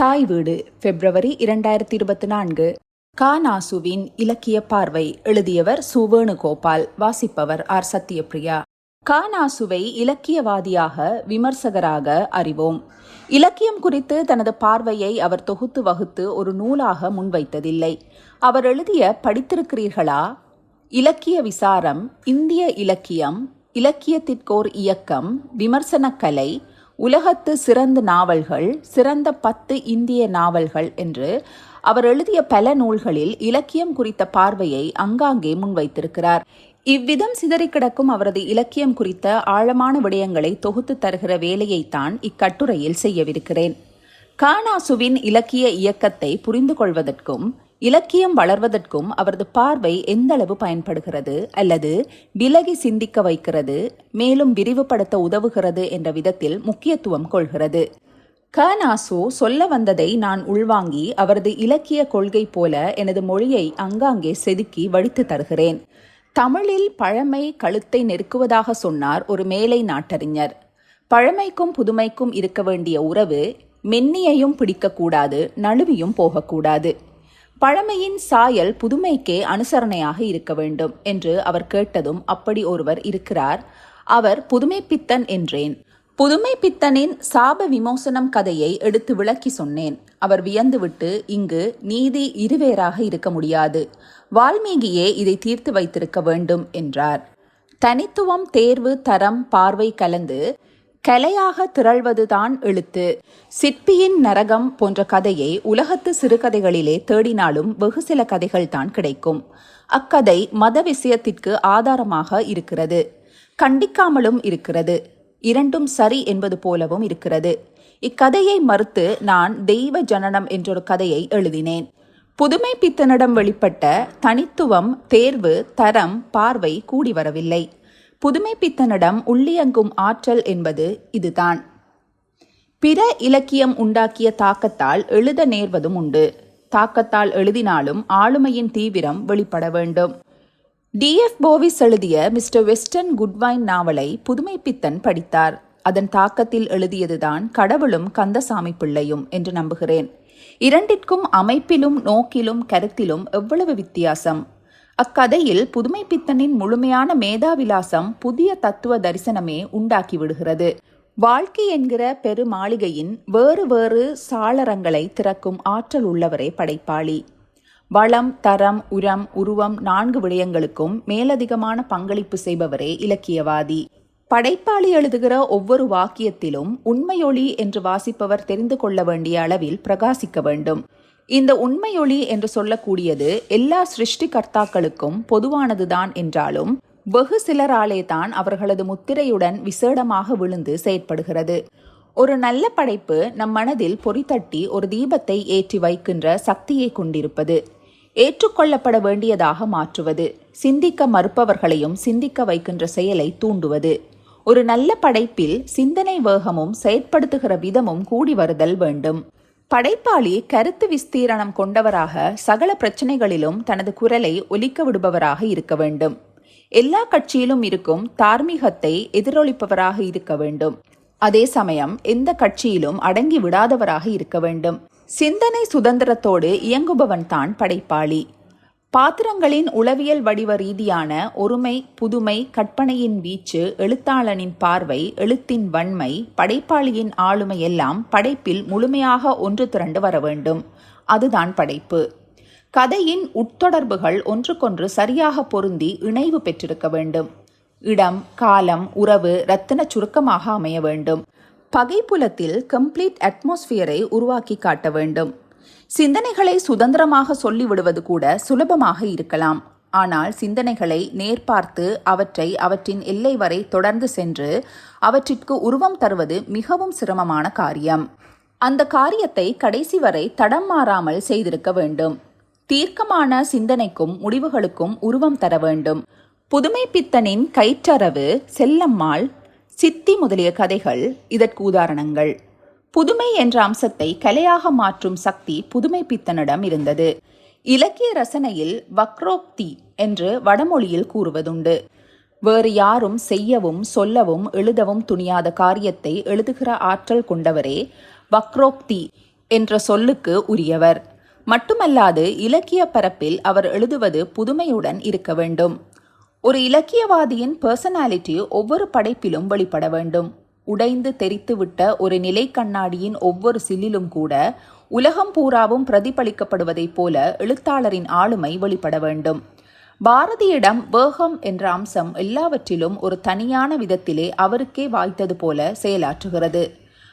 தாய் வீடு பிப்ரவரி இரண்டாயிரத்தி இருபத்தி நான்கு கானாசுவின் இலக்கிய பார்வை எழுதியவர் சு. வேணுகோபால் வாசிப்பவர் ஆர். சத்யபிரியா கானாசுவை இலக்கியவாதியாக விமர்சகராக அறிவோம். இலக்கியம் குறித்து தனது பார்வையை அவர் தொகுத்து வகுத்து ஒரு நூலாக முன்வைத்ததில்லை. அவர் எழுதிய படித்திருக்கிறீர்களா? இலக்கிய விசாரம் இந்திய இலக்கியம் இலக்கியத்திற்கோர் இயக்கம் விமர்சனக்கலை உலகத்து சிறந்த நாவல்கள் சிறந்த பத்து இந்திய நாவல்கள் என்று அவர் எழுதிய பல நூல்களில் இலக்கியம் குறித்த பார்வையை அங்காங்கே முன்வைத்திருக்கிறார். இவ்விதம் சிதறி கிடக்கும் அவரது இலக்கியம் குறித்த ஆழமான விடயங்களை தொகுத்து தருகிற வேலையைத்தான் இக்கட்டுரையில் செய்யவிருக்கிறேன். கானாசுவின் இலக்கிய இயக்கத்தை புரிந்து கொள்வதற்கும் இலக்கியம் வளர்வதற்கும் அவரது பார்வை எந்தளவு பயன்படுகிறது அல்லது விலகி சிந்திக்க வைக்கிறது மேலும் விரிவுபடுத்த உதவுகிறது என்ற விதத்தில் முக்கியத்துவம் கொள்கிறது. கனாசு சொல்ல வந்ததை நான் உள்வாங்கி அவரது இலக்கிய கொள்கை போல எனது மொழியை அங்காங்கே செதுக்கி வடித்து தருகிறேன். தமிழில் பழமை கழுத்தை நெருக்குவதாக சொன்னார் ஒரு மேலை நாட்டறிஞர். பழமைக்கும் புதுமைக்கும் இருக்க வேண்டிய உறவு மென்னியையும் பிடிக்கக்கூடாது நழுவியும் போகக்கூடாது. பழமையின் சாயல் புதுமைக்கே அனுசரணையாக இருக்க வேண்டும் என்று அவர் கேட்டதும் அப்படி ஒருவர் இருக்கிறார். அவர் புதுமை பித்தன் என்றேன். புதுமை பித்தனின் சாப விமோசனம் கதையை எடுத்து விளக்கி சொன்னேன். அவர் வியந்துவிட்டு இங்கு நீதி இருவேறாக இருக்க முடியாது. வால்மீகியே இதை தீர்த்து வைத்திருக்க வேண்டும் என்றார். தனித்துவம் தேர்வு தரம் பார்வை கலந்து கலையாக திரள்வதுதான் எழுத்து. சிற்பியின் நரகம் போன்ற கதையை உலகத்து சிறுகதைகளிலே தேடினாலும் வெகு சில கதைகள் தான் கிடைக்கும். அக்கதை மத விஷயத்திற்கு ஆதாரமாக இருக்கிறது. கண்டிக்காமலும் இருக்கிறது. இரண்டும் சரி என்பது போலவும் இருக்கிறது. இக்கதையை மறுத்து நான் தெய்வ ஜனனம் என்றொரு கதையை எழுதினேன். புதுமை பித்தனிடம் வெளிப்பட்ட தனித்துவம் தேர்வு தரம் பார்வை கூடி வரவில்லை. புதுமை பித்தனிடம் உள்ளியங்கும் ஆற்றல் என்பது இதுதான். பிற இலக்கியம் உண்டாக்கிய தாக்கத்தால் எழுத நேர்வதும் உண்டு. தாக்கத்தால் எழுதினாலும் ஆளுமையின் தீவிரம் வெளிப்பட வேண்டும். டிஎஃப் போவிஸ் எழுதிய மிஸ்டர் வெஸ்டர்ன் குட்வைன் நாவலை புதுமை பித்தன் படித்தார். அதன் தாக்கத்தில் எழுதியதுதான் கடவுளும் கந்தசாமி பிள்ளையும் என்று நம்புகிறேன். இரண்டிற்கும் அமைப்பிலும் நோக்கிலும் கருத்திலும் எவ்வளவு வித்தியாசம்? அக்கதையில் புதுமை பித்தனின் முழுமையான மேதாவிலாசம் புதிய தத்துவ தரிசனமே உண்டாக்கி விடுகிறது. வாழ்க்கை என்கிற பெரு மாளிகையின் வேறு வேறு சாளரங்களை திறக்கும் ஆற்றல் உள்ளவரே படைப்பாளி. வளம் தரம் உரம் உருவம் நான்கு விடயங்களுக்கும் மேலதிகமான பங்களிப்பு செய்பவரே இலக்கியவாதி. படைப்பாளி எழுதுகிற ஒவ்வொரு வாக்கியத்திலும் உண்மையொளி என்று வாசிப்பவர் தெரிந்து கொள்ள வேண்டிய அளவில் பிரகாசிக்க வேண்டும். இந்த உண்மையொளி என்று சொல்லக்கூடியது எல்லா சிருஷ்டிகர்த்தாக்களுக்கும் பொதுவானதுதான் என்றாலும் வெகு சிலராலே தான் அவர்களது முத்திரையுடன் விசேடமாக விழுந்து செயற்படுகிறது. ஒரு நல்ல படைப்பு நம் மனதில் பொறித்தட்டி ஒரு தீபத்தை ஏற்றி வைக்கின்ற சக்தியை கொண்டிருப்பது ஏற்றுக்கொள்ளப்பட வேண்டியதாக மாற்றுவது சிந்திக்க மறுப்பவர்களையும் சிந்திக்க வைக்கின்ற செயலை தூண்டுவது. ஒரு நல்ல படைப்பில் சிந்தனை வேகமும் செயற்படுத்துகிற விதமும் கூடி வருதல் வேண்டும். படைப்பாளி கருத்து விஸ்தீரணம் கொண்டவராக சகல பிரச்சனைகளிலும் தனது குரலை ஒலிக்க விடுபவராக இருக்க வேண்டும். எல்லா கட்சியிலும் இருக்கும் தார்மீகத்தை எதிரொலிப்பவராக இருக்க வேண்டும். அதே சமயம் எந்த கட்சியிலும் அடங்கி விடாதவராக இருக்க வேண்டும். சிந்தனை சுதந்திரத்தோடு இயங்குபவன் தான் படைப்பாளி. பாத்திரங்களின் உளவியல் வடிவ ரீதியான ஒருமை புதுமை கற்பனையின் வீச்சு எழுத்தாளனின் பார்வை எழுத்தின் வன்மை படைப்பாளியின் ஆளுமை எல்லாம் படைப்பில் முழுமையாக ஒன்று திரண்டு வர வேண்டும். அதுதான் படைப்பு. கதையின் உட்தொடர்புகள் ஒன்றுக்கொன்று சரியாக பொருந்தி இணைவு பெற்றிருக்க வேண்டும். இடம் காலம் உறவு ரத்தின சுருக்கமாக அமைய வேண்டும். பகைப்புலத்தில் கம்ப்ளீட் அட்மாஸ்பியரை உருவாக்கி காட்ட வேண்டும். சிந்தனைகளை சுதந்திரமாக சொல்லிவிடுவது கூட சுலபமாக இருக்கலாம். ஆனால் சிந்தனைகளை நேர்பார்த்து அவற்றை அவற்றின் எல்லை வரை தொடர்ந்து சென்று அவற்றிற்கு உருவம் தருவது மிகவும் சிரமமான காரியம். அந்த காரியத்தை கடைசி வரை தடம் மாறாமல் செய்திருக்க வேண்டும். தீர்க்கமான சிந்தனைக்கும் முடிவுகளுக்கும் உருவம் தர வேண்டும். புதுமை பித்தனின் கயிற்றரவு செல்லம்மாள் சித்தி முதலிய கதைகள் இதற்கு உதாரணங்கள். புதுமை என்ற அம்சத்தை கலையாக மாற்றும் சக்தி புதுமை பித்தனிடம் இருந்தது. இலக்கிய ரசனையில் வக்ரோக்தி என்று வடமொழியில் கூறுவதுண்டு. வேறு யாரும் செய்யவும் சொல்லவும் எழுதவும் துணியாத காரியத்தை எழுதுகிற ஆற்றல் கொண்டவரே வக்ரோக்தி என்ற சொல்லுக்கு உரியவர். மட்டுமல்லாது இலக்கிய பரப்பில் அவர் எழுதுவது புதுமையுடன் இருக்க வேண்டும். ஒரு இலக்கியவாதியின் பர்சனாலிட்டி ஒவ்வொரு படைப்பிலும் வெளிப்பட வேண்டும். உடைந்து தெரித்துவிட்ட ஒரு நிலை கண்ணாடியின் ஒவ்வொரு சில்லிலும் கூட உலகம் பூராவும் பிரதிபலிக்கப்படுவதைப் போல எழுத்தாளரின் ஆளுமை வெளிப்பட வேண்டும். பாரதியிடம் வேகம் என்ற அம்சம் எல்லாவற்றிலும் ஒரு தனியான விதத்திலே அவருக்கே வாய்த்தது போல செயலாற்றுகிறது.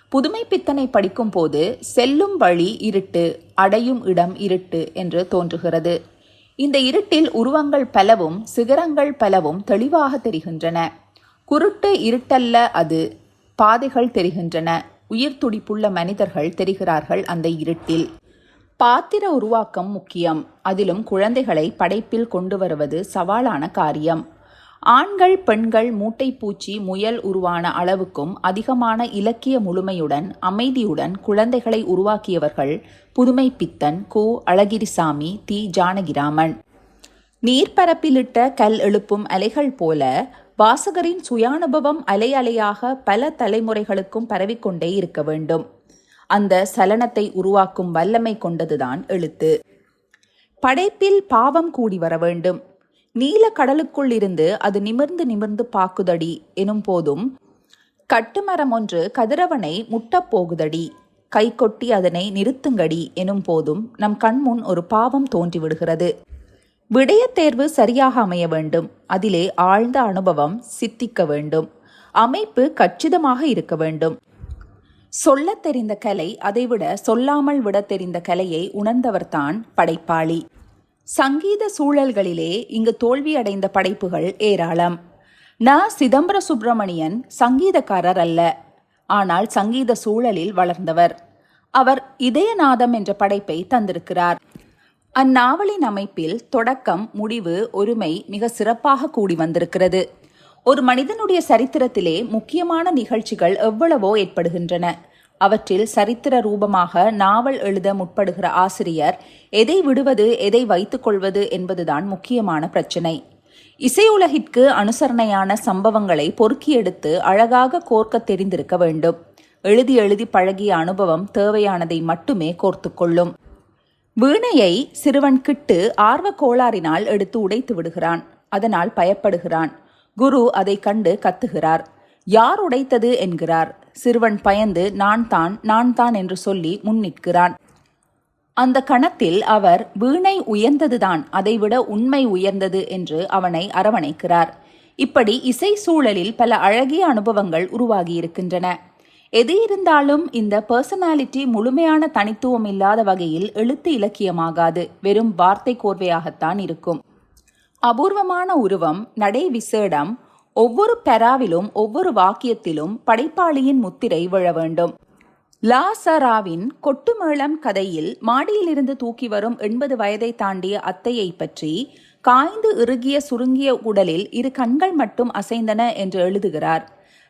புதுமை பித்தனை படிக்கும் போது செல்லும் வழி இருட்டு அடையும் இடம் இருட்டு என்று தோன்றுகிறது. இந்த இருட்டில் உருவங்கள் பலவும் சிகரங்கள் பலவும் தெளிவாக தெரிகின்றன. குருட்டு இருட்டல்ல அது. பாதைகள் தெரிகின்றன. உயிர் துடிப்புள்ள மனிதர்கள் தெரிகிறார்கள் அந்த இருட்டில். பாத்திர உருவாக்கம் முக்கியம். அதிலும் குழந்தைகளை படைப்பில் கொண்டு வருவது சவாலான காரியம். ஆண்கள் பெண்கள் மூட்டைப்பூச்சி முயல் உருவான அளவுக்கும் அதிகமான இலக்கிய முழுமையுடன் அமைதியுடன் குழந்தைகளை உருவாக்கியவர்கள் புதுமை பித்தன் கு அழகிரிசாமி தி ஜானகிராமன். நீர்ப்பரப்பிலிட்ட கல் எழுப்பும் அலைகள் போல வாசகரின் சுயானுபவம் அலை அலையாக பல தலைமுறைகளுக்கும் பரவிக்கொண்டே இருக்க வேண்டும். அந்த சலனத்தை உருவாக்கும் வல்லமை கொண்டதுதான் எழுத்து. படைப்பில் பாவம் கூடி வர வேண்டும். நீல கடலுக்குள் இருந்து அது நிமிர்ந்து நிமிர்ந்து பாக்குதடி எனும் போதும் கட்டுமரம் ஒன்று கதிரவனை முட்டப் போகுதடி. கை கொட்டி அதனை நிறுத்துங்கடி எனும் போதும் நம் கண்முன் ஒரு பாவம் தோன்றிவிடுகிறது. விடயத்தேர்வு சரியாக அமைய வேண்டும். அதிலே ஆழ்ந்த அனுபவம் சித்திக்க வேண்டும். அமைப்பு கச்சிதமாக இருக்க வேண்டும். சொல்லத் தெரிந்த கலை அதைவிட சொல்லாமல் விடத் தெரிந்த கலையை உணர்ந்தவர்தான் படைப்பாளி. சங்கீத சூழல்களிலே இங்கு தோல்வியடைந்த படைப்புகள் ஏராளம். ந. சிதம்பர சுப்பிரமணியன் சங்கீதக்காரர் அல்ல. ஆனால் சங்கீத சூழலில் வளர்ந்தவர். அவர் இதயநாதம் என்ற படைப்பை தந்திருக்கிறார். அந்நாவலின் அமைப்பில் தொடக்கம் முடிவு ஒருமை மிக சிறப்பாக கூடி வந்திருக்கிறது. ஒரு மனிதனுடைய சரித்திரத்திலே முக்கியமான நிகழ்ச்சிகள் எவ்வளவோ ஏற்படுகின்றன. அவற்றில் சரித்திர ரூபமாக நாவல் எழுத முற்படுகிற ஆசிரியர் எதை விடுவது எதை வைத்துக் கொள்வது என்பதுதான் முக்கியமான பிரச்சினை. இசையுலகிற்கு அனுசரணையான சம்பவங்களை பொறுக்கி எடுத்து அழகாக கோர்க்க தெரிந்திருக்க வேண்டும். எழுதி எழுதி பழகிய அனுபவம் தேவையானதை மட்டுமே கோர்த்துக்கொள்ளும் வீணையை சிறுவன் கிட்டு ஆர்வ கோளாறினால் எடுத்து உடைத்து விடுகிறான். அதனால் பயப்படுகிறான். குரு அதை கண்டு கத்துகிறார். யார் உடைத்தது? என்கிறார். சிறுவன் பயந்து நான் தான் நான் தான் என்று சொல்லி முன்னிற்கிறான் அந்த கணத்தில் அவர் வீணை உயர்ந்ததுதான் அதைவிட உண்மை உயர்ந்தது என்று அவனை அரவணைக்கிறார். இப்படி இசை சூழலில் பல அழகிய அனுபவங்கள் உருவாகியிருக்கின்றன. எது இருந்தாலும் இந்த பர்சனாலிட்டி முழுமையான தனித்துவம் இல்லாத வகையில் எழுத்து இலக்கியமாகாது. வெறும் வார்த்தை கோர்வையாகத்தான் இருக்கும். அபூர்வமான உருவம் நடை விசேடம் ஒவ்வொரு பெராவிலும் ஒவ்வொரு வாக்கியத்திலும் படைப்பாளியின் முத்திரை விழ வேண்டும். லா சராவின் கொட்டுமேளம் கதையில் மாடியிலிருந்து தூக்கி வரும் எண்பது வயதை தாண்டிய அத்தையை பற்றி காய்ந்து இறுகிய சுருங்கிய உடலில் இரு கண்கள் மட்டும் அசைந்தன என்று எழுதுகிறார்.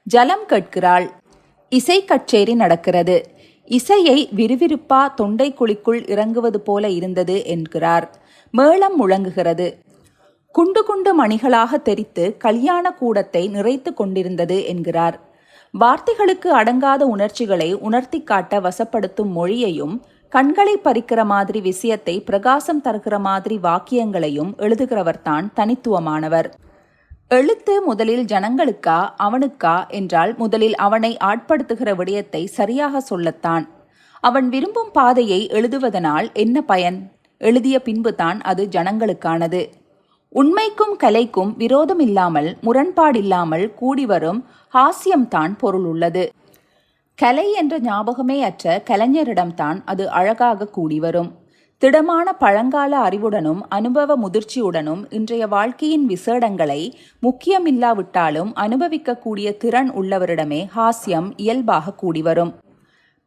ஜலம் கேட்கிறாள் இசை கச்சேரி நடக்கிறது. இசையை விறுவிறுப்பா தொண்டை குழிக்குள் இறங்குவது போல இருந்தது என்கிறார். மேளம் முழங்குகிறது. குண்டு குண்டு மணிகளாக தெரித்து கல்யாண கூடத்தை நிறைத்து கொண்டிருந்தது என்கிறார். வார்த்தைகளுக்கு அடங்காத உணர்ச்சிகளை உணர்த்தி காட்ட வசப்படுத்தும் மொழியையும் கண்களை பறிக்கிற மாதிரி விஷயத்தை பிரகாசம் தருகிற மாதிரி வாக்கியங்களையும் எழுதுகிறவர்தான் தனித்துவமானவர். எழுத்து முதலில் ஜனங்களுக்கா அவனுக்கா என்றால் முதலில் அவனை ஆட்படுத்துகிற விடயத்தை சரியாக சொல்லத்தான். அவன் விரும்பும் பாதையை எழுதுவதனால் என்ன பயன்? எழுதிய பின்புதான் அது ஜனங்களுக்கானது. உண்மைக்கும் கலைக்கும் விரோதம் இல்லாமல் முரண்பாடில்லாமல் கூடிவரும் ஹாஸ்யம்தான் பொருள் உள்ளது. கலை என்ற ஞாபகமே அற்ற கலைஞரிடம்தான் அது அழகாக கூடிவரும். திடமான பழங்கால அறிவுடனும் அனுபவ முதிர்ச்சியுடனும் இன்றைய வாழ்க்கையின் விசேடங்களை முக்கியமில்லாவிட்டாலும் அனுபவிக்கக்கூடிய திறன் உள்ளவரிடமே ஹாஸ்யம் இயல்பாக கூடி வரும்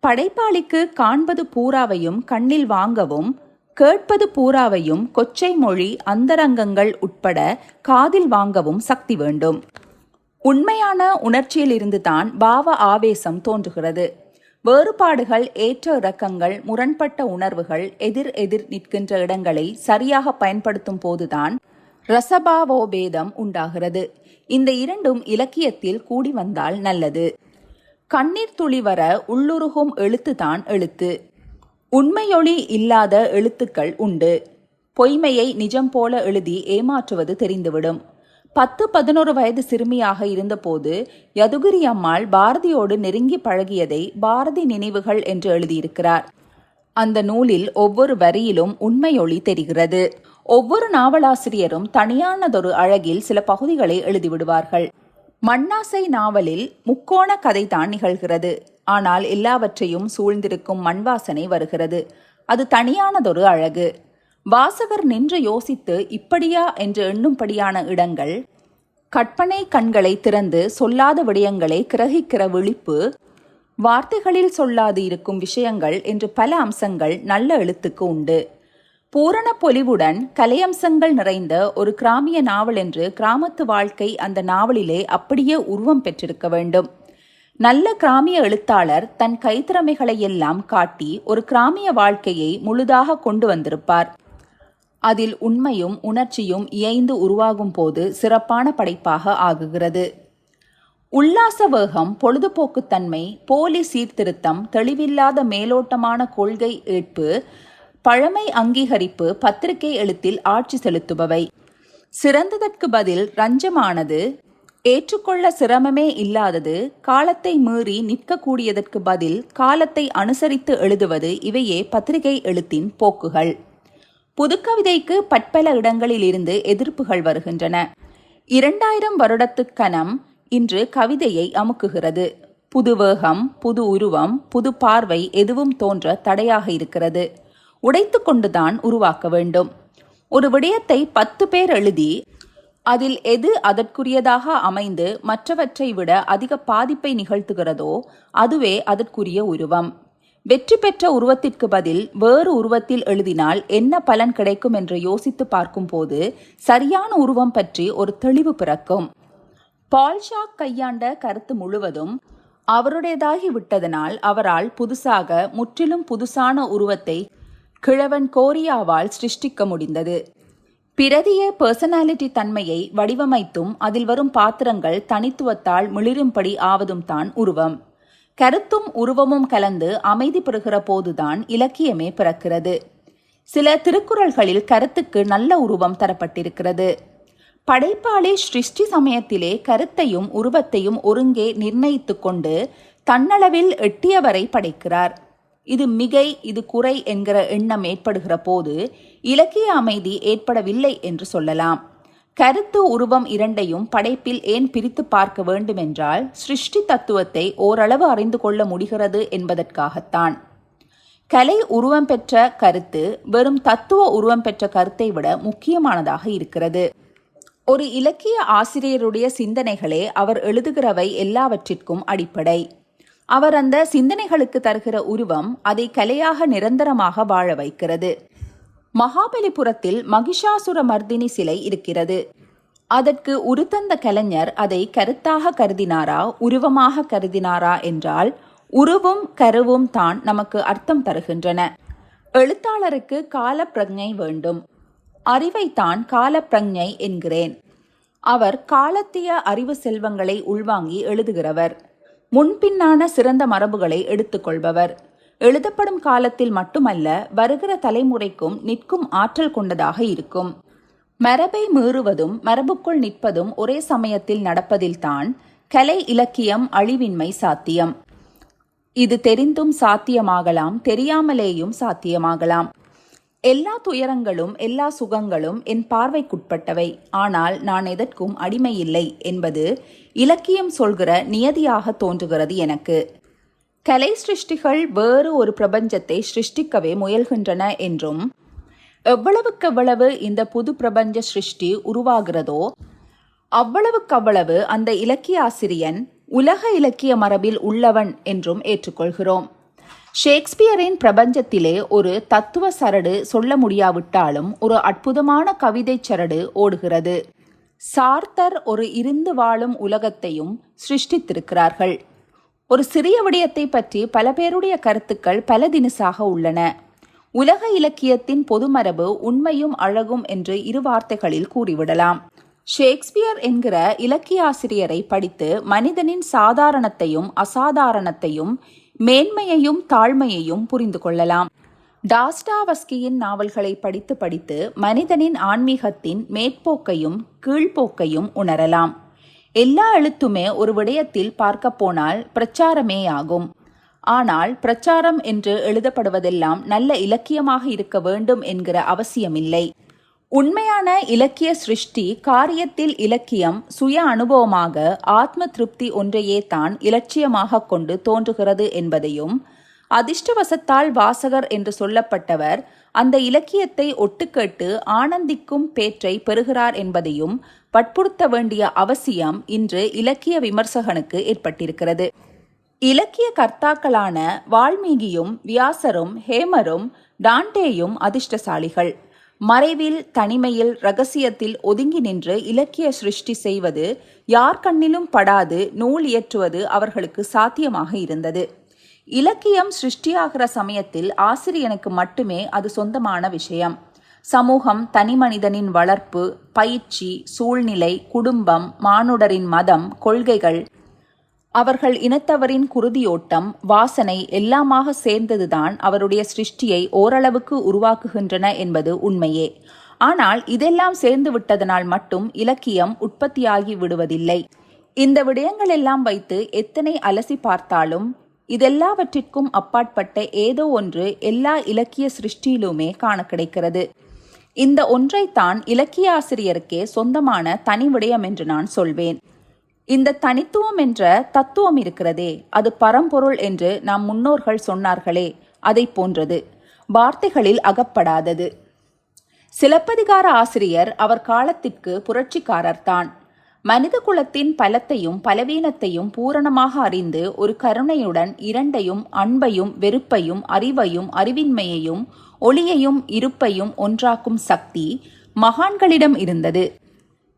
படைப்பாளிக்கு காண்பது பூராவையும் கண்ணில் வாங்கவும் கேட்பது பூராவையும் கொச்சை மொழி அந்தரங்கங்கள் உட்பட காதில் வாங்கவும் சக்தி வேண்டும். உண்மையான உணர்ச்சியிலிருந்து தான் பாவ ஆவேசம் தோன்றுகிறது. வேறுபாடுகள் ஏற்ற இறக்கங்கள் முரண்பட்ட உணர்வுகள் எதிர் எதிர் நிற்கின்ற இடங்களை சரியாக பயன்படுத்தும் போதுதான் ரசபாவோபேதம் உண்டாகிறது. இந்த இரண்டும் இலக்கியத்தில் கூடி வந்தால் நல்லது. கண்ணீர் துளி வர உள்ளுருகும் எழுத்துதான் எழுத்து. உண்மையொளி இல்லாத எழுத்துக்கள் உண்டு. பொய்மையை நிஜம் போல எழுதி ஏமாற்றுவது தெரிந்துவிடும். பத்து பதினோரு வயது சிறுமியாக இருந்தபோது யதுகிரி அம்மாள் பாரதியோடு நெருங்கி பழகியதை பாரதி நினைவுகள் என்று எழுதியிருக்கிறார். அந்த நூலில் ஒவ்வொரு வரியிலும் உண்மையொளி தெரிகிறது. ஒவ்வொரு நாவலாசிரியரும் தனியானதொரு அழகில் சில பகுதிகளை எழுதிவிடுவார்கள். மண்ணாசை நாவலில் முக்கோண கதைதான் நிகழ்கிறது. ஆனால் எல்லாவற்றையும் சூழ்ந்திருக்கும் மண்வாசனை வருகிறது. அது தனியானதொரு அழகு. வாசகர் நின்று யோசித்து இப்படியா என்று எண்ணும்படியான இடங்கள் கற்பனை கண்களை திறந்து சொல்லாத விடயங்களை கிரகிக்கிற விழிப்பு வார்த்தைகளில் சொல்லாது இருக்கும் விஷயங்கள் என்று பல அம்சங்கள் நல்ல எழுத்துக்கு உண்டு. பூரண பொலிவுடன் கலையம்சங்கள் நிறைந்த ஒரு கிராமிய நாவல் என்று கிராமத்து வாழ்க்கை அந்த நாவலிலே அப்படியே உருவம் பெற்றிருக்க வேண்டும். நல்ல கிராமிய எழுத்தாளர் தன் கைத்திறமைகளை எல்லாம் காட்டி ஒரு கிராமிய வாழ்க்கையை முழுதாக கொண்டு வந்திருப்பார். அதில் உண்மையும் உணர்ச்சியும் இயைந்து உருவாகும் போது சிறப்பான படைப்பாக ஆகுகிறது. உல்லாச வேகம் பொழுதுபோக்குத்தன்மை போலி சீர்திருத்தம் தெளிவில்லாத மேலோட்டமான கொள்கை ஏற்பு பழமை அங்கீகரிப்பு பத்திரிகை எழுத்தில் ஆட்சி செலுத்துபவை. சிறந்ததற்கு பதில் ரஞ்சமானது ஏற்றுக்கொள்ள சிரமமே இல்லாதது காலத்தை மீறி நிற்கக்கூடியதற்கு பதில் காலத்தை அனுசரித்து எழுதுவது இவையே பத்திரிகை எழுத்தின் போக்குகள். புதுக்கவிதைக்கு பற்பல இடங்களில் இருந்து எதிர்ப்புகள் வருகின்றன. இரண்டாயிரம் வருடத்து கணம் இன்று கவிதையை அமுக்குகிறது. புது வேகம் புது உருவம் புது பார்வை எதுவும் தோன்ற தடையாக இருக்கிறது. உடைத்து கொண்டுதான் உருவாக்க வேண்டும். ஒரு விடயத்தை பத்து பேர் எழுதி அதில் எது அதற்குரியதாக அமைந்து மற்றவற்றை விட அதிக பாதிப்பை நிகழ்த்துகிறதோ அதுவே அதற்குரிய உருவம். வெற்றி பெற்ற உருவத்திற்கு பதில் வேறு உருவத்தில் எழுதினால் என்ன பலன் கிடைக்கும் என்று யோசித்து பார்க்கும்போது சரியான உருவம் பற்றி ஒரு தெளிவு பிறக்கும். பால்ஷாக் கையாண்ட கருத்து முழுவதும் அவருடையதாகி விட்டதனால் அவரால் புதுசாக முற்றிலும் புதுசான உருவத்தை கிழவன் கோரியாவால் சிருஷ்டிக்க முடிந்தது. பிரதிய பர்சனாலிட்டி தன்மையை வடிவமைத்தும் அதில் வரும் பாத்திரங்கள் தனித்துவத்தால் மிளிரும்படி ஆவதும் தான் உருவம். கருத்தும் உருவமும் கலந்து அமைதி பெறுகிற போதுதான் இலக்கியமே பிறக்கிறது. சில திருக்குறள்களில் கருத்துக்கு நல்ல உருவம் தரப்பட்டிருக்கிறது. படைப்பாளி சிருஷ்டி சமயத்திலே கருத்தையும் உருவத்தையும் ஒருங்கே நிர்ணயித்து கொண்டு தன்னளவில் எட்டியவரை படைக்கிறார். இது மிகை இது குறை என்கிற எண்ணம் ஏற்படுகிற போது இலக்கிய அமைதி ஏற்படவில்லை என்று சொல்லலாம். கருத்து உருவம் இரண்டையும் படைப்பில் ஏன் பிரித்து பார்க்க வேண்டுமென்றால் சிருஷ்டி தத்துவத்தை ஓரளவு அறிந்து கொள்ள முடிகிறது என்பதற்காகத்தான். கலை உருவம் பெற்ற கருத்து வெறும் தத்துவ உருவம் பெற்ற கருத்தை விட முக்கியமானதாக இருக்கிறது. ஒரு இலக்கிய ஆசிரியருடைய சிந்தனைகளே அவர் எழுதுகிறவை எல்லாவற்றிற்கும் அடிப்படை. அவர் அந்த சிந்தனைகளுக்கு தருகிற உருவம் அதை கலையாக நிரந்தரமாக வாழ வைக்கிறது. மகாபலிபுரத்தில் மகிஷாசுர மர்தினி சிலை இருக்கிறது. அதற்கு உருத்தந்த கலைஞர் அதை கருத்தாக கருதினாரா உருவமாக கருதினாரா என்றால் உருவும் கருவும் தான் நமக்கு அர்த்தம் தருகின்றன. எழுத்தாளருக்கு கால பிரஜை வேண்டும். அறிவைத்தான் கால பிரஜை என்கிறேன். அவர் காலத்திய அறிவு செல்வங்களை உள்வாங்கி எழுதுகிறவர். முன்பின்னான சிறந்த மரபுகளை எடுத்துக்கொள்பவர். எழுதப்படும் காலத்தில் மட்டுமல்ல வருகிற தலைமுறைக்கும் நிற்கும் ஆற்றல் கொண்டதாக இருக்கும். மரபை மீறுவதும் மரபுக்குள் நிற்பதும் ஒரே சமயத்தில் நடப்பதில்தான் கலை இலக்கியம் அழிவின்மை சாத்தியம். இது தெரிந்தும் சாத்தியமாகலாம் தெரியாமலேயும் சாத்தியமாகலாம். எல்லா துயரங்களும் எல்லா சுகங்களும் என் பார்வைக்குட்பட்டவை. ஆனால் நான் எதற்கும் அடிமையில்லை என்பது இலக்கியம் சொல்கிற நியதியாக தோன்றுகிறது எனக்கு. கலை சிருஷ்டிகள் வேறு ஒரு பிரபஞ்சத்தை சிருஷ்டிக்கவே முயல்கின்றன என்றும் எவ்வளவுக்கெவ்வளவு இந்த புது பிரபஞ்ச சிருஷ்டி உருவாகிறதோ அவ்வளவுக்கவ்வளவு அந்த இலக்கிய ஆசிரியன் உலக இலக்கிய மரபில் உள்ளவன் என்றும் ஏற்றுக்கொள்கிறோம். ஷேக்ஸ்பியரின் பிரபஞ்சத்திலே ஒரு தத்துவ சரடு சொல்ல முடியாவிட்டாலும் ஒரு அற்புதமான கவிதை சரடு ஓடுகிறது. சார்த்தர் ஒரு இருந்து வாழும் உலகத்தையும் சிருஷ்டித்திருக்கிறார்கள். ஒரு சிறிய விடயத்தை பற்றி பல பேருடைய கருத்துக்கள் பல தினசாக உள்ளன. உலக இலக்கியத்தின் பொதுமரபு உண்மையும் அழகும் என்று இரு வார்த்தைகளில் கூறிவிடலாம். ஷேக்ஸ்பியர் என்கிற இலக்கிய ஆசிரியரை படித்து மனிதனின் சாதாரணத்தையும் அசாதாரணத்தையும் மேன்மையையும் தாழ்மையையும் புரிந்து கொள்ளலாம். டாஸ்டாவஸ்கியின் நாவல்களை படித்து படித்து மனிதனின் ஆன்மீகத்தின் மேற்போக்கையும் கீழ்ப்போக்கையும் உணரலாம். எல்லா எழுத்துமே ஒரு விடயத்தில் பார்க்க போனால் பிரச்சாரமேயாகும். ஆனால் பிரச்சாரம் என்று எழுதப்படுவதெல்லாம் நல்ல இலக்கியமாக இருக்க வேண்டும் என்கிற அவசியமில்லை. உண்மையான இலக்கிய சிருஷ்டி காரியத்தில் இலக்கியம் சுய அனுபவமாக ஆத்ம திருப்தி ஒன்றையே தான் இலட்சியமாக கொண்டு தோன்றுகிறது என்பதையும் அதிர்ஷ்டவசத்தால் வாசகர் என்று சொல்லப்பட்டவர் அந்த இலக்கியத்தை ஒட்டுக்கேட்டு ஆனந்திக்கும் பேற்றை பெறுகிறார் என்பதையும் வற்புறுத்த வேண்டிய அவசியம் இன்று இலக்கிய விமர்சகனுக்கு ஏற்பட்டிருக்கிறது. இலக்கிய கர்த்தாக்களான வால்மீகியும் வியாசரும் ஹேமரும் டாண்டேயும் அதிர்ஷ்டசாலிகள். மறைவில் தனிமையில் ரகசியத்தில் ஒதுங்கி நின்று இலக்கிய சிருஷ்டி செய்வது யார் கண்ணிலும் படாது நூல் இயற்றுவது அவர்களுக்கு சாத்தியமாக இருந்தது. இலக்கியம் சிருஷ்டியாகிற சமயத்தில் ஆசிரியனுக்கு மட்டுமே அது சொந்தமான விஷயம். சமூகம் தனிமனிதனின் வளர்ப்பு பயிற்சி சூழ்நிலை குடும்பம் மானுடரின் மதம் கொள்கைகள். அவர்கள் இனத்தவரின் குருதியோட்டம் வாசனை எல்லாமாக சேர்ந்ததுதான் அவருடைய சிருஷ்டியை ஓரளவுக்கு உருவாக்குகின்றன என்பது உண்மையே. ஆனால் இதெல்லாம் சேர்ந்து விட்டதனால் மட்டும் இலக்கியம் உற்பத்தியாகி விடுவதில்லை. இந்த விடயங்கள் எல்லாம் வைத்து எத்தனை அலசி பார்த்தாலும் இதெல்லாவற்றிற்கும் அப்பாற்பட்ட ஏதோ ஒன்று எல்லா இலக்கிய சிருஷ்டியிலுமே காண கிடைக்கிறது. இந்த ஒன்றைத்தான் இலக்கிய ஆசிரியருக்கே சொந்தமான தனி விடயம் என்று நான் சொல்வேன். இந்த தனித்துவம் என்ற தத்துவம் இருக்கிறதே அது பரம்பொருள் என்று நம் முன்னோர்கள் சொன்னார்களே அதை போன்றது. வார்த்தைகளில் அகப்படாதது. சிலப்பதிகார ஆசிரியர் அவர் காலத்திற்கு புரட்சிக்காரர்தான் மனித குலத்தின் பலத்தையும் பலவீனத்தையும் பூரணமாக அறிந்து ஒரு கருணையுடன் இரண்டையும் அன்பையும் வெறுப்பையும் அறிவையும் அறிவின்மையையும் ஒளியையும் இருப்பையும் ஒன்றாக்கும் சக்தி மகான்களிடம் இருந்தது.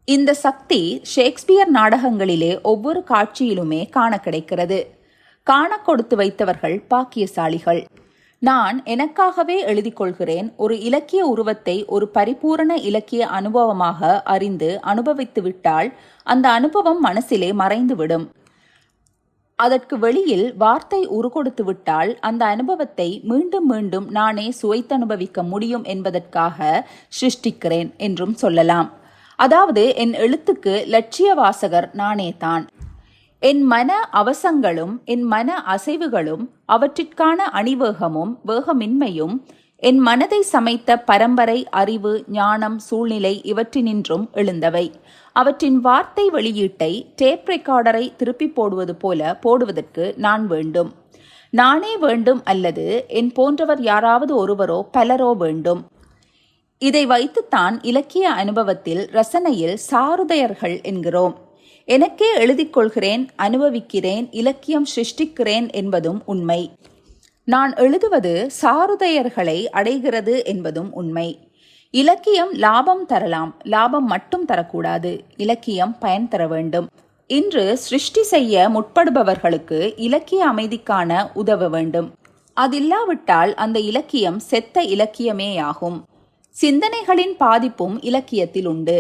இந்த சக்தி ஷேக்ஸ்பியர் நாடகங்களிலே ஒவ்வொரு காட்சியிலுமே காண கிடைக்கிறது. காண கொடுத்து வைத்தவர்கள் பாக்கியசாலிகள். நான் எனக்காகவே எழுதி கொள்கிறேன் ஒரு இலக்கிய உருவத்தை ஒரு பரிபூரண இலக்கிய அனுபவமாக அறிந்து அனுபவித்து விட்டால் அந்த அனுபவம் மனசிலே மறைந்துவிடும். அதற்கு வெளியில் வார்த்தை உருகொடுத்து விட்டால் அந்த அனுபவத்தை மீண்டும் மீண்டும் நானே சுவைத்தனுபவிக்க முடியும் என்பதற்காக சிருஷ்டிக்கிறேன் என்றும் சொல்லலாம். அதாவது என் எழுத்துக்கு லட்சிய வாசகர் நானே தான். என் மன அவசங்களும் என் மன அசைவுகளும் அவற்றிற்கான அணிவேகமும் வேகமின்மையும் என் மனதை சமைத்த பரம்பரை அறிவு ஞானம் சூழ்நிலை இவற்றினின்றும் எழுந்தவை. அவற்றின் வார்த்தை வெளியீட்டை டேப் ரெக்கார்டரை திருப்பி போடுவது போல போடுவதற்கு நான் வேண்டும். நானே வேண்டும் அல்லது என் போன்றவர் யாராவது ஒருவரோ பலரோ வேண்டும். இதை வைத்துத்தான் இலக்கிய அனுபவத்தில் ரசனையில் சாருதயர்கள் என்கிறோம். எனக்கே எழுதிக்கொள்கிறேன் அனுபவிக்கிறேன் இலக்கியம் சிருஷ்டிக்கிறேன் என்பதும் உண்மை. நான் எழுதுவது சாருதயர்களை அடைகிறது என்பதும் உண்மை. இலக்கியம் லாபம் தரலாம் லாபம் மட்டும் தரக்கூடாது இலக்கியம் பயன் தர வேண்டும். இன்று சிருஷ்டி செய்ய முற்படுபவர்களுக்கு இலக்கிய அமைதிக்கான உதவ வேண்டும். அதில்லாவிட்டால் அந்த இலக்கியம் செத்த இலக்கியமேயாகும். சிந்தனைகளின் பாதிப்பும் இலக்கியத்தில் உண்டு.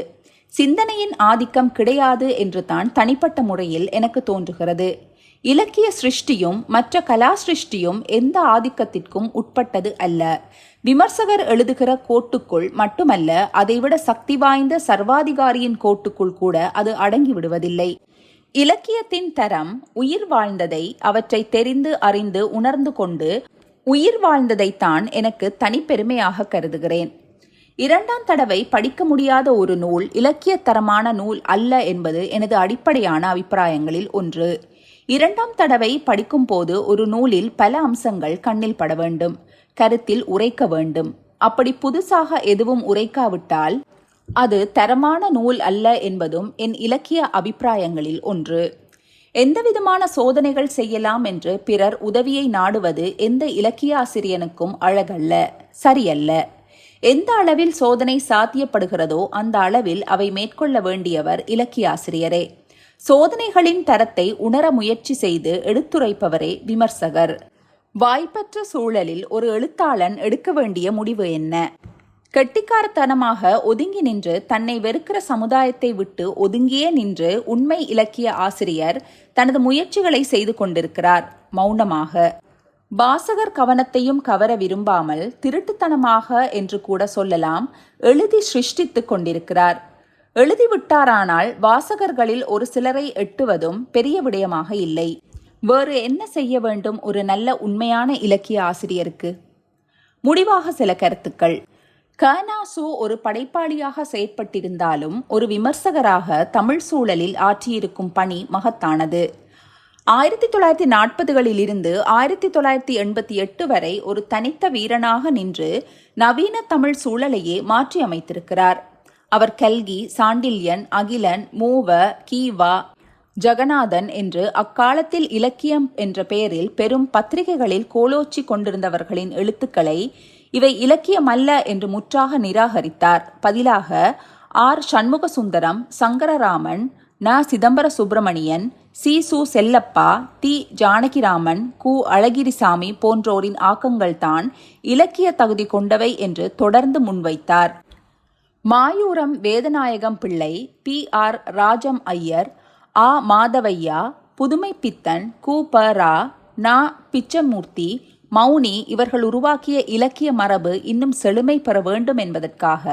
சிந்தனையின் ஆதிக்கம் கிடையாது என்று தான் தனிப்பட்ட முறையில் எனக்கு தோன்றுகிறது. இலக்கிய சிருஷ்டியும் மற்ற கலா சிருஷ்டியும் எந்த ஆதிக்கத்திற்கும் உட்பட்டது அல்ல. விமர்சகர் எழுதுகிற கோட்டுக்குள் மட்டுமல்ல அதைவிட சக்தி வாய்ந்த சர்வாதிகாரியின் கோட்டுக்குள் கூட அது அடங்கி விடுவதில்லை. இலக்கியத்தின் தரம் உயிர் வாழ்ந்ததை அவற்றை தெரிந்து அறிந்து உணர்ந்து கொண்டு உயிர் வாழ்ந்ததைத்தான் எனக்கு தனிப்பெருமையாக கருதுகிறேன். இரண்டாம் தடவை படிக்க முடியாத ஒரு நூல் இலக்கிய தரமான நூல் அல்ல என்பது எனது அடிப்படையான அபிப்பிராயங்களில் ஒன்று. இரண்டாம் தடவை படிக்கும் போது ஒரு நூலில் பல அம்சங்கள் கண்ணில் பட வேண்டும் கருத்தில் உரைக்க வேண்டும். அப்படி புதுசாக எதுவும் உரைக்காவிட்டால் அது தரமான நூல் அல்ல என்பதும் என் இலக்கிய அபிப்பிராயங்களில் ஒன்று. எந்தவிதமான சோதனைகள் செய்யலாம் என்று பிறர் உதவியை நாடுவது எந்த இலக்கிய ஆசிரியனுக்கும் அழகல்ல சரியல்ல. எந்த அளவில் சோதனை சாத்தியப்படுகிறதோ அந்த அளவில் அவை மேற்கொள்ள வேண்டியவர் இலக்கியாசிரியரே சோதனைகளின் தரத்தை உணர முயற்சி செய்து எடுத்துரைப்பவரே விமர்சகர். வாய்ப்பற்ற சூழலில் ஒரு எழுத்தாளன் எடுக்க வேண்டிய முடிவு என்ன? கெட்டிக்காரத்தனமாக ஒதுங்கி நின்று தன்னை வெறுக்கிற சமுதாயத்தை விட்டு ஒதுங்கியே நின்று உண்மை இலக்கிய ஆசிரியர் தனது முயற்சிகளை செய்து கொண்டிருக்கிறார். மௌனமாக. வாசகர் கவனத்தையும் கவர விரும்பாமல் திருட்டுத்தனமாக என்று கூட சொல்லலாம் எழுதி சிருஷ்டித்துக் கொண்டிருக்கிறார். எழுதிவிட்டாரானால் வாசகர்களில் ஒரு சிலரை எட்டுவதும் பெரிய விடயமாக இல்லை. வேறு என்ன செய்ய வேண்டும் ஒரு நல்ல உண்மையான இலக்கிய ஆசிரியருக்கு? முடிவாக சில கருத்துக்கள். கனாசு ஒரு படைப்பாளியாக செயற்பட்டிருந்தாலும் ஒரு விமர்சகராக தமிழ் சூழலில் ஆற்றியிருக்கும் பணி மகத்தானது. ஆயிரத்தி தொள்ளாயிரத்தி நாற்பதுகளில் இருந்து ஆயிரத்தி தொள்ளாயிரத்தி எண்பத்தி எட்டு வரை ஒரு தனித்த வீரனாக நின்று நவீன தமிழ் சூழலையே மாற்றி அமைத்திருக்கிறார் அவர் கல்கி சாண்டில்யன் அகிலன் மூவ கீவா ஜெகநாதன் என்று அக்காலத்தில் இலக்கியம் என்ற பெயரில் பெரும் பத்திரிகைகளில் கோலோச்சி கொண்டிருந்தவர்களின் எழுத்துக்களை இவை இலக்கியமல்ல என்று முற்றாக நிராகரித்தார். பதிலாக ஆர். சண்முக சுந்தரம் சங்கரராமன் ந. சிதம்பர சுப்பிரமணியன் சி. சு. செல்லப்பா தி ஜானகிராமன் கு. அழகிரிசாமி போன்றோரின் ஆக்கங்கள்தான் இலக்கிய தகுதி கொண்டவை என்று தொடர்ந்து முன்வைத்தார். மாயூரம் வேதநாயகம் பிள்ளை பி ஆர் ராஜம் ஐயர் ஆ மாதவையா புதுமை பித்தன் கு ப ரா நா பிச்சமூர்த்தி மௌனி இவர்கள் உருவாக்கிய இலக்கிய மரபு இன்னும் செழுமை பெற வேண்டும் என்பதற்காக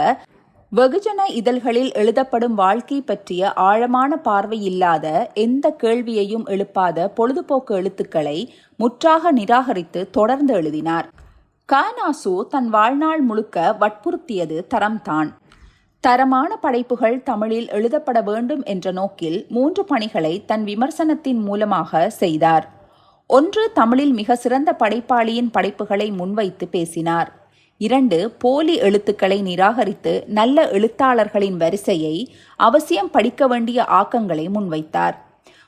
வெகுஜன இதழ்களில் எழுதப்படும் வாழ்க்கை பற்றிய ஆழமான பார்வை இல்லாத எந்த கேள்வியையும் எழுப்பாத பொழுதுபோக்கு எழுத்துக்களை முற்றாக நிராகரித்து தொடர்ந்து எழுதினார். கானாசு தன் வாழ்நாள் முழுக்க வற்புறுத்தியது தரம்தான். தரமான படைப்புகள் தமிழில் எழுதப்பட வேண்டும் என்ற நோக்கில் மூன்று பணிகளை தன் விமர்சனத்தின் மூலமாக செய்தார். ஒன்று தமிழில் மிக சிறந்த படைப்பாளியின் படைப்புகளை முன்வைத்து பேசினார். இரண்டு போலி எழுத்துக்களை நிராகரித்து நல்ல எழுத்தாளர்களின் வரிசையை அவசியம் படிக்க வேண்டிய ஆக்கங்களை முன்வைத்தார்.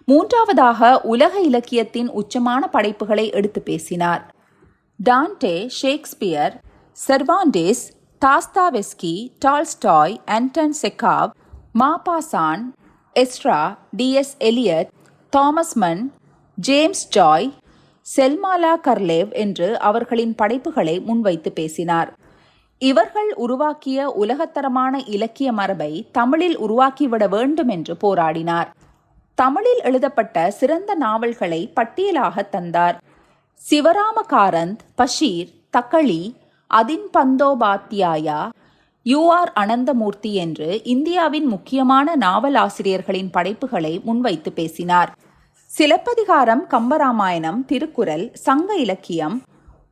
மூன்றாவதாக உலக இலக்கியத்தின் உச்சமான படைப்புகளை எடுத்து பேசினார். Dante Shakespeare Cervantes Dostoevsky Tolstoy Anton Chekhov Maupassant Ezra T S Eliot Thomas Mann James Joyce Selma கர்லேவ் என்று அவர்களின் படைப்புகளை முன்வைத்து பேசினார். இவர்கள் உருவாக்கிய உலகத்தரமான இலக்கிய மரபை தமிழில் உருவாக்கிவிட வேண்டும் என்று போராடினார். தமிழில் எழுதப்பட்ட சிறந்த நாவல்களை பட்டியலாக தந்தார். சிவராம காரந்த் பஷீர் தக்களி அதின் பந்தோபாத்தியாயா? யூ ஆர் அனந்தமூர்த்தி என்று இந்தியாவின் முக்கியமான நாவல் ஆசிரியர்களின் படைப்புகளை முன்வைத்து பேசினார். சிலப்பதிகாரம் கம்பராமாயணம் திருக்குறள் சங்க இலக்கியம்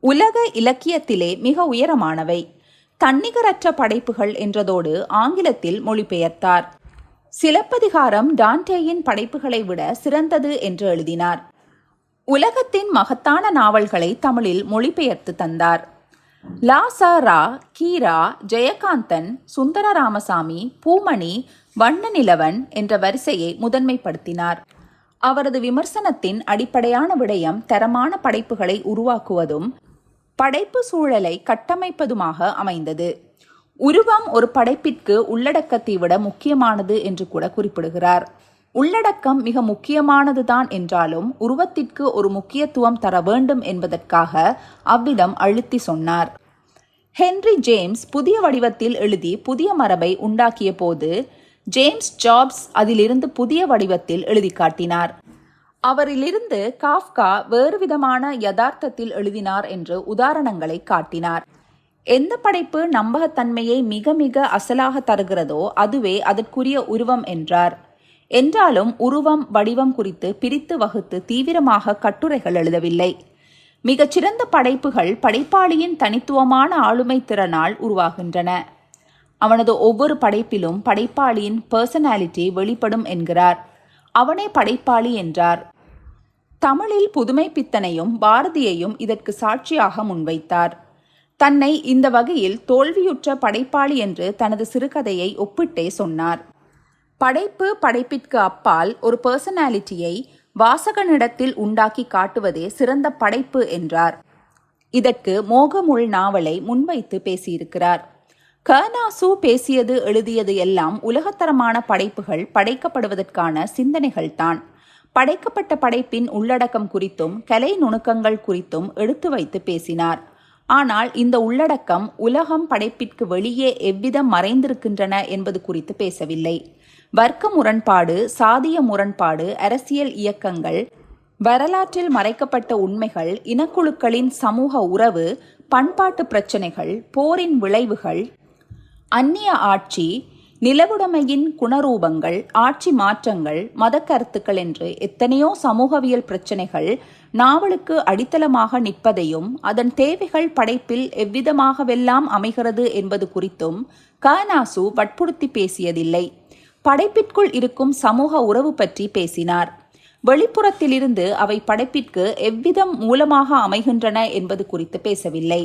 உலக இலக்கியத்திலே மிக உயரமானவை. தன்னிகரற்ற படைப்புகள் என்றதோடு ஆங்கிலத்தில் மொழிபெயர்த்தார். சிலப்பதிகாரம் டான்டேயின் படைப்புகளை விட சிறந்தது என்று எழுதினார். உலகத்தின் மகத்தான நாவல்களை தமிழில் மொழிபெயர்த்து தந்தார். லாசா ரா கீரா ஜெயகாந்தன் சுந்தர ராமசாமி பூமணி வண்ண நிலவன் என்ற வரிசையை முதன்மைப்படுத்தினார். அவரது விமர்சனத்தின் அடிப்படையான விடயம் தரமான படைப்புகளை உருவாக்குவதும் படைப்பு சூழலை கட்டமைப்பதுமாக அமைந்தது. உருவம் ஒரு படைப்பிற்கு உள்ளடக்கத்தை விட முக்கியமானது என்று கூட குறிப்பிடுகிறார். உள்ளடக்கம் மிக முக்கியமானதுதான் என்றாலும் உருவத்திற்கு ஒரு முக்கியத்துவம் தர வேண்டும் என்பதற்காக அவ்விதம் அழுத்தி சொன்னார். ஹென்ரி ஜேம்ஸ் புதிய வடிவத்தில் எழுதி புதிய மரபை உண்டாக்கிய போது ஜேம்ஸ் ஜாப்ஸ் அதிலிருந்து புதிய வடிவத்தில் எழுதி காட்டினார். அவரிலிருந்து காஃப்கா வேறுவிதமான யதார்த்தத்தில் எழுதினார் என்று உதாரணங்களை காட்டினார். எந்த படைப்பு நம்பகத்தன்மையை மிக மிக அசலாக தருகிறதோ அதுவே அதற்குரிய உருவம் என்றார். என்றாலும் உருவம் வடிவம் குறித்து பிரித்து வகுத்து தீவிரமாக கட்டுரைகள் எழுதவில்லை. மிகச்சிறந்த படைப்புகள் படைப்பாளியின் தனித்துவமான ஆளுமை திறனால் உருவாகின்றன. அவனது ஒவ்வொரு படைப்பிலும் படைப்பாளியின் பர்சனாலிட்டி வெளிப்படும் என்கிறார். அவனே படைப்பாளி என்றார். தமிழில் புதுமை பித்தனையும் பாரதியையும் இதற்கு சாட்சியாக முன்வைத்தார். தன்னை இந்த வகையில் தோல்வியுற்ற படைப்பாளி என்று தனது சிறுகதையை ஒப்பிட்டே சொன்னார். படைப்பு படைப்பிற்கு அப்பால் ஒரு பர்சனாலிட்டியை வாசகனிடத்தில் உண்டாக்கி காட்டுவதே சிறந்த படைப்பு என்றார். இதற்கு மோகமுள் நாவலை முன்வைத்து பேசியிருக்கிறார். கர்னாசு பேசியது எழுதியது எல்லாம் உலகத்தரமான படைப்புகள் படைக்கப்படுவதற்கான சிந்தனைகள்தான். படைக்கப்பட்ட படைப்பின் உள்ளடக்கம் குறித்தும் கலை நுணுக்கங்கள் குறித்தும் எடுத்து வைத்து பேசினார். ஆனால் இந்த உள்ளடக்கம் உலகம் படைப்பிற்கு வெளியே எவ்விதம் மறைந்திருக்கின்றன என்பது குறித்து பேசவில்லை. வர்க்க முரண்பாடு சாதிய முரண்பாடு அரசியல் இயக்கங்கள் வரலாற்றில் மறைக்கப்பட்ட உண்மைகள் இனக்குழுக்களின் சமூக உறவு பண்பாட்டு பிரச்சினைகள் போரின் விளைவுகள் அந்நிய ஆட்சி நிலவுடைமையின் குணரூபங்கள் ஆட்சி மாற்றங்கள் மத கருத்துக்கள் என்று எத்தனையோ சமூகவியல் பிரச்சினைகள் நாவலுக்கு அடித்தளமாக நிற்பதையும் அதன் தேவைகள் படைப்பில் எவ்விதமாகவெல்லாம் அமைகிறது என்பது குறித்தும் கனாசு வற்புறுத்தி பேசியதில்லை. படைப்பிற்குள் இருக்கும் சமூக உறவு பற்றி பேசினார். வெளிப்புறத்திலிருந்து அவை படைப்பிற்கு எவ்விதம் மூலமாக அமைகின்றன என்பது குறித்து பேசவில்லை.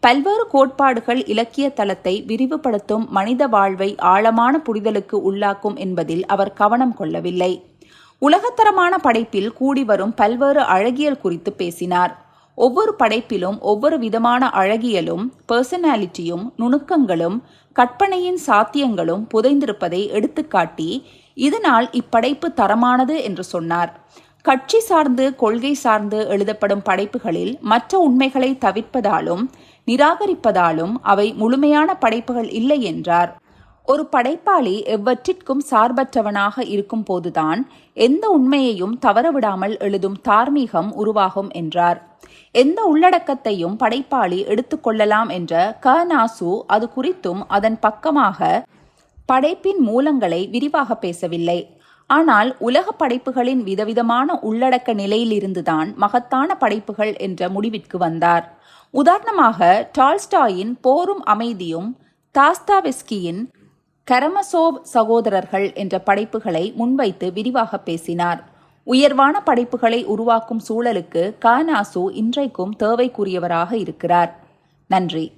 பல்வேறு கோட்பாடுகள் இலக்கிய தளத்தை விரிவுபடுத்தும் மனித வாழ்வை ஆழமான புரிதலுக்கு உள்ளாக்கும் என்பதில் அவர் கவனம் கொள்ளவில்லை. உலகத்தரமான படைப்பில் கூடி வரும் பல்வேறு அழகியல் குறித்து பேசினார். ஒவ்வொரு படைப்பிலும் ஒவ்வொரு விதமான அழகியலும் பர்சனாலிட்டியும் நுணுக்கங்களும் கற்பனையின் சாத்தியங்களும் புதைந்திருப்பதை எடுத்துக்காட்டி இதனால் இப்படைப்பு தரமானது என்று சொன்னார். கட்சி சார்ந்து கொள்கை சார்ந்து எழுதப்படும் படைப்புகளில் மற்ற உண்மைகளை தவிர்ப்பதாலும் நிராகரிப்பதாலும் அவை முழுமையான படைப்புகள் இல்லை என்றார். ஒரு படைப்பாளி எவ்வற்றிற்கும் சார்பற்றவனாக இருக்கும் போதுதான் எந்த உண்மையையும் தவறவிடாமல் எழுதும் தார்மீகம் உருவாகும் என்றார். எந்த உள்ளடக்கத்தையும் படைப்பாளி எடுத்துக்கொள்ளலாம் என்ற க நாசு அது குறித்தும் அதன் பக்கமாக படைப்பின் மூலங்களை விரிவாக பேசவில்லை. ஆனால் உலக படைப்புகளின் விதவிதமான உள்ளடக்க நிலையிலிருந்துதான் மகத்தான படைப்புகள் என்ற முடிவிற்கு வந்தார். உதாரணமாக டால்ஸ்டாயின் போரும் அமைதியும் தாஸ்தாவெஸ்கியின் கரமசோவ் சகோதரர்கள் என்ற படைப்புகளை முன்வைத்து விரிவாக பேசினார். உயர்வான படைப்புகளை உருவாக்கும் சூழலுக்கு கானாசு இன்றைக்கும் தேவைக்குரியவராக இருக்கிறார். நன்றி.